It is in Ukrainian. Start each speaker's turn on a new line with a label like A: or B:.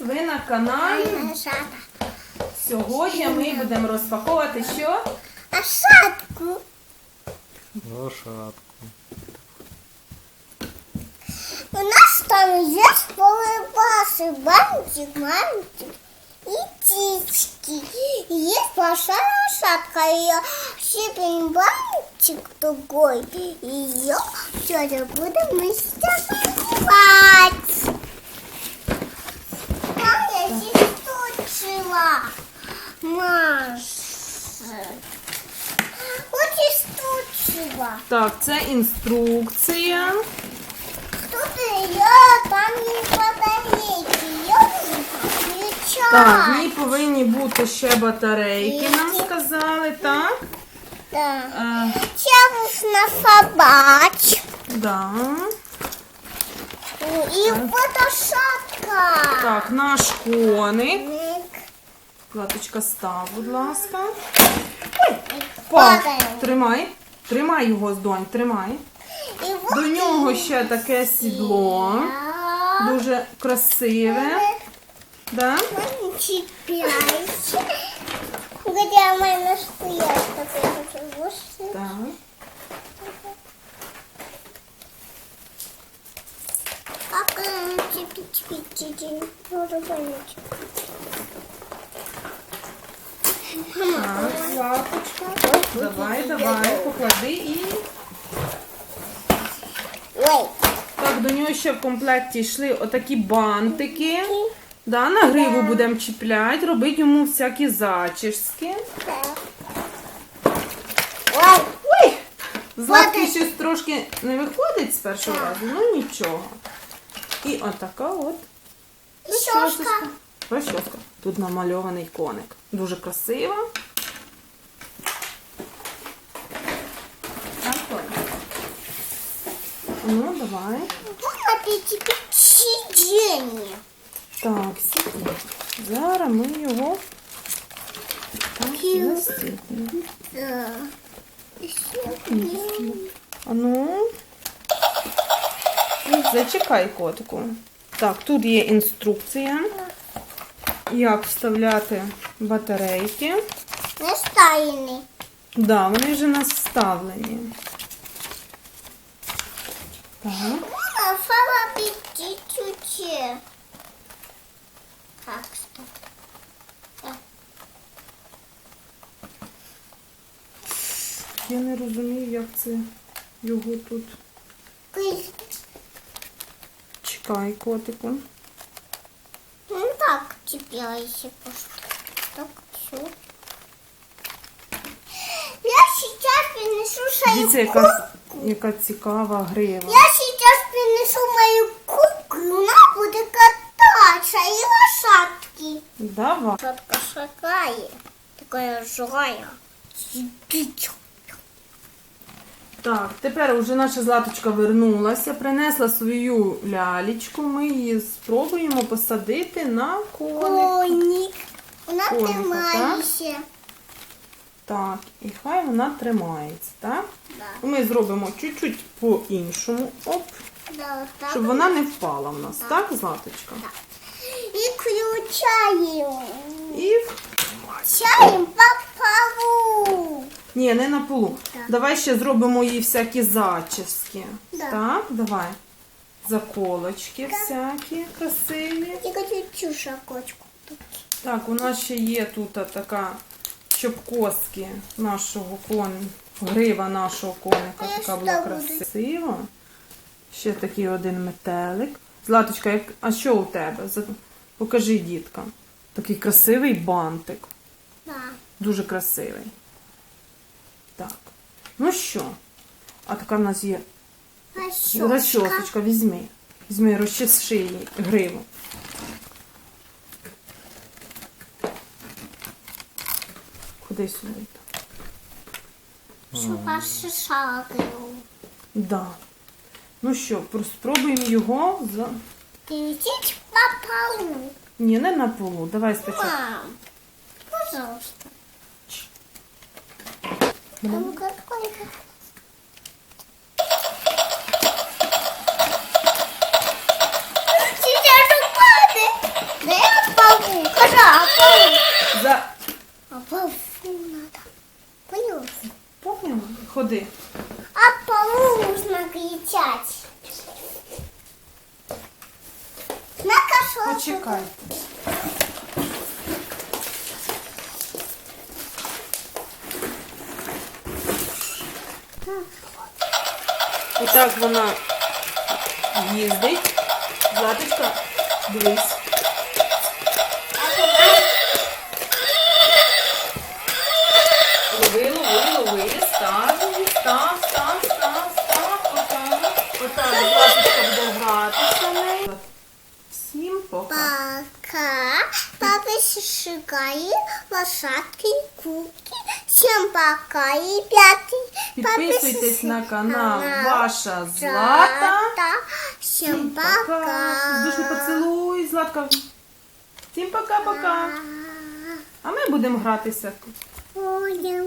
A: Ви на каналі. Сьогодні ми будемо розпаковувати що?
B: А шатку?
C: Лошадку.
B: У нас там є полибаси, бантик, мантик и птички. Есть большая лошадка, ее щепень бантик другой. Ее тетя будет мы сейчас одевать. Там я Маша. Вот и.
A: Так, це інструкція.
B: Тут ее, там не батарейки. Ее включать.
A: Так, в ній повинні бути ще батарейки, нам сказали, так?
B: Да.
A: Е,
B: на собач.
A: да.
B: И фотошатка.
A: Так, наш коник.
B: Ник.
A: Платочка став, будь ласка.
B: Падає.
A: Тримай. Тримай його, донь, тримай. До нього ще таке сідло. Дуже красиве. Да?
B: Где у мене стоять таке хочу
A: Так.
B: Как чипи-чипи-чипи.
A: Так, лапочка. Давай, давай, поклади і. Так, до нього ще в комплекті йшли отакі бантики. Да, на гриву будемо чіпляти, робити йому всякі зачіски.
B: Ой.
A: Златки щось трошки не виходить з першого разу, ну нічого. І отака от
B: Щошка.
A: Розчоска. Тут намальований коник. Дуже красиво. Ну, давай.
B: Ты теперь сиденье.
A: Так, сідай. Зараз ми його так, застіпнемо. А ну. Ну, Зачекай котику. Так, тут є інструкція, як вставляти батарейки.
B: Не стайный.
A: Да, вони вже нас вставлені. Так.
B: Мама, фала пяти чуть Так, стоп.
A: Я не розумію, як це його тут. Чекай, котику.
B: Цепляйся просто. Так, все. Я сейчас принесу свою
A: Дивіться, яка, яка цікава грива.
B: Я сейчас принесу мою куклу, она будет кататься и лошадки.
A: Давай.
B: Лошадка шагает, такая злая. Сидит.
A: Так, тепер вже наша златочка вернулася, принесла свою лялечку. Ми її спробуємо посадити на коник.
B: Вона
A: Коника,
B: тримається.
A: Так, і хай вона тримається, так?
B: Да.
A: Ми зробимо чуть-чуть по-іншому, оп,
B: Да, так.
A: щоб вона не впала в нас, так, Златочка?
B: І включаємо.
A: І
B: Включаємо.
A: Ні, не на полу.
B: Так.
A: Давай ще зробимо їй всякі зачіски.
B: Да.
A: Так, давай. Заколочки всякі красиві.
B: Тільки чуть-чуть шакочку.
A: Так, у нас ще є тут така, щоб коски нашого коника, грива нашого коника
B: я
A: така була
B: сюди буду.
A: красива. Ще такий один метелик. Златочка, як... а що у тебе? Покажи діткам. Такий красивий бантик.
B: Да.
A: Дуже красивий. Так. Ну що? А така в нас є розчосочка. Візьми. Візьми, розчеши її гриву. Куди сюди?
B: Щоб аж шагаю.
A: Да. Ну що, спробуємо його за.
B: Лететь по полу.
A: Ні, не на полу. Давай спочатку.
B: Мам, пожалуйста. Bismillah. За... Да. паук надо. Понял? Понял?
A: Ходи.
B: А паук нужно кричать. На кошелку.
A: Почекай. Отак вона їздить. Златочка, дивись. Лови, лови, лови, став, став, став, став, став, отак. Отак, пока.
B: Папа шишигает лошадки и куки. Всем пока, ребятки!
A: Підписуйтесь на канал Ваша Злата.
B: Всем Пока.
A: Воздушний поцілуй, Златка. Всім пока-пока. А ми будемо гратися.
B: Будем.